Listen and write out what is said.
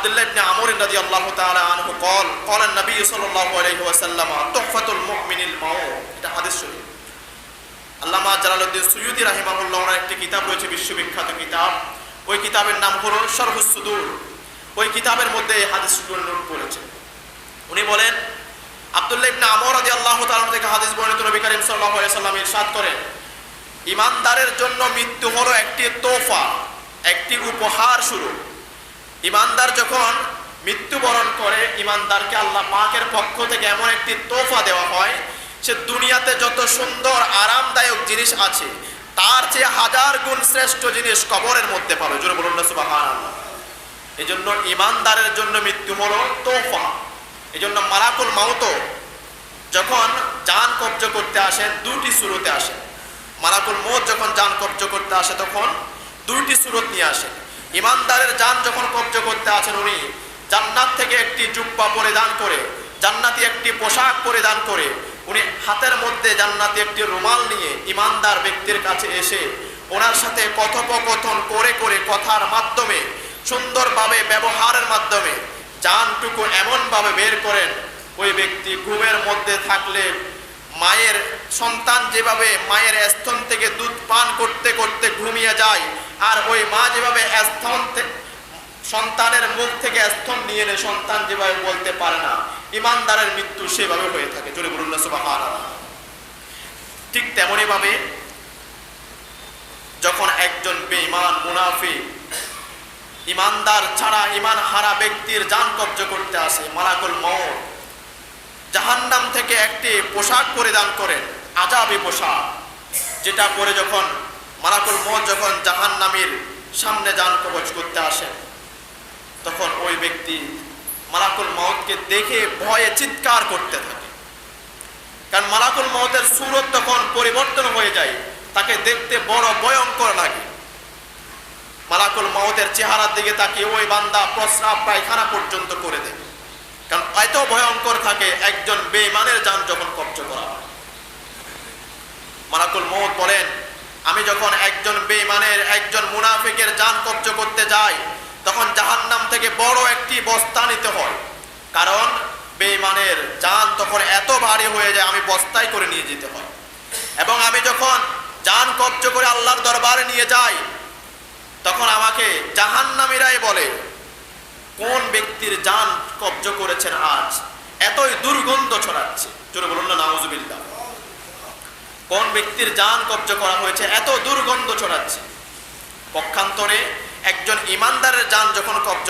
আব্দুল্লাহ ইবনে আমর রাদিয়াল্লাহু তাআলা আনহু قال قال النبي صلى الله عليه وسلم تحفة المؤمن الموت এটা হাদিস শরীফ আল্লামা জালালউদ্দিন সুয়ুতি রাহিমাহুল্লাহ ওনার একটি কিতাব রয়েছে বিশ্ববিখ্যাত কিতাব ওই কিতাবের নাম হলো শরহুস সুদূর ওই কিতাবের মধ্যে এই হাদিসগুলো নোট করেছে উনি বলেন আব্দুল্লাহ ইবনে আমর রাদিয়াল্লাহু তাআলা থেকে হাদিস বর্ণিত নবী করিম সাল্লাল্লাহু আলাইহি সাল্লাম ইরশাদ করেন ইমানদারের জন্য মৃত্যু হলো একটি তোফা একটি উপহার শুরু ইমানদার যখন মৃত্যুবরণ করে, ইমানদারকে আল্লাহ পাকের পক্ষ থেকে এমন একটি তোফা দেওয়া হয়, সে দুনিয়াতে যত সুন্দর, আরামদায়ক জিনিস আছে, তার চেয়ে হাজার গুণ শ্রেষ্ঠ জিনিস কবরের মধ্যে পাবে। জোরে বলুন না, সুবহানাল্লাহ। এই জন্য ইমানদারের জন্য মৃত্যু তোফা এই জন্য মালাকুল মাউত যখন যান কব্জ করতে আসে দুটি সুরতে আসে। মালাকুল মৌত যখন যান কব্জ করতে আসে, তখন দুইটি সুরত নিয়ে আসে। ইমানদারের যান যখন কব্জ করতে আসেন উনি, জান্নাত থেকে একটি জুব্বা পরিধান করে, জান্নাতি একটি পোশাক পরিধান করে, উনি হাতের মধ্যে জান্নাতি একটি রুমাল নিয়ে ইমানদার ব্যক্তির কাছে এসে ওনার সাথে কথোপকথন করে করে কথার মাধ্যমে, সুন্দরভাবে ব্যবহারের মাধ্যমে জানটুকু এমনভাবে বের করেন, ওই ব্যক্তি ঘুমের মধ্যে থাকলে মায়ের সন্তান যেভাবে মায়ের স্তন থেকে দুধ পান করতে করতে ঘুমিয়ে যায় আর ওই মা যেভাবে স্তন সন্তানের মুখ থেকে স্তন নিয়ে এনে সন্তান যেভাবে বলতে পারে না, ইমানদারের মৃত্যু সেভাবে হয়ে থাকে, জোরে না, সুবহানাল্লাহ। ঠিক তেমনই ভাবে যখন একজন বেঈমান মুনাফি ইমানদার ছাড়া ইমান হারা ব্যক্তির যান কব্জ করতে আসে, মালাকুল মৌত জাহান্নাম থেকে একটি পোশাক পরিধান করেন, আজাবি পোশাক, যেটা পরে যখন মালাকুল মৌত যখন জাহান্নামীর সামনে যান কবচ করতে আসেন তখন ওই ব্যক্তি মালাকুল মৌতকে দেখে ভয়ে চিৎকার করতে থাকে। কারণ মালাকুল মৌতের সুরত তখন পরিবর্তন হয়ে যায়, তাকে দেখতে বড় ভয়ঙ্কর লাগে। মালাকুল মৌতের চেহারার দিকে তাকিয়ে ওই বান্দা প্রস্রাব পায়খানা পর্যন্ত করে দেবে কারণ এত ভয়ঙ্কর থাকে, একজন বেঈমানের যান যখন কব্জ করা হয় মালাকুল মৌত বলেন আমি যখন একজন বেঈমানের, একজন মুনাফিকের যান কব্জ করতে যায়, তখন জাহান্নাম থেকে বড় একটি বস্তা নিতে হয়। কারণ বেঈমানের যান তখন এত ভারী হয়ে যায়, আমি বস্তায় করে নিয়ে যেতে হয়। এবং আমি যখন যান কব্জ করে আল্লাহর দরবারে নিয়ে যাই, তখন আমাকে জাহান্নামীরাই বলে, কোন ব্যক্তির যান কব্জ করেছেন আজ? এতই দুর্গন্ধ ছড়াচ্ছে। জোরে বলুন না, নাউজুবিল্লাহ। কোন ব্যক্তির যান কব্জ করা হয়েছে, এত দুর্গন্ধ ছড়াচ্ছে। পক্ষান্তরে একজন ইমানদারের যান যখন কব্জ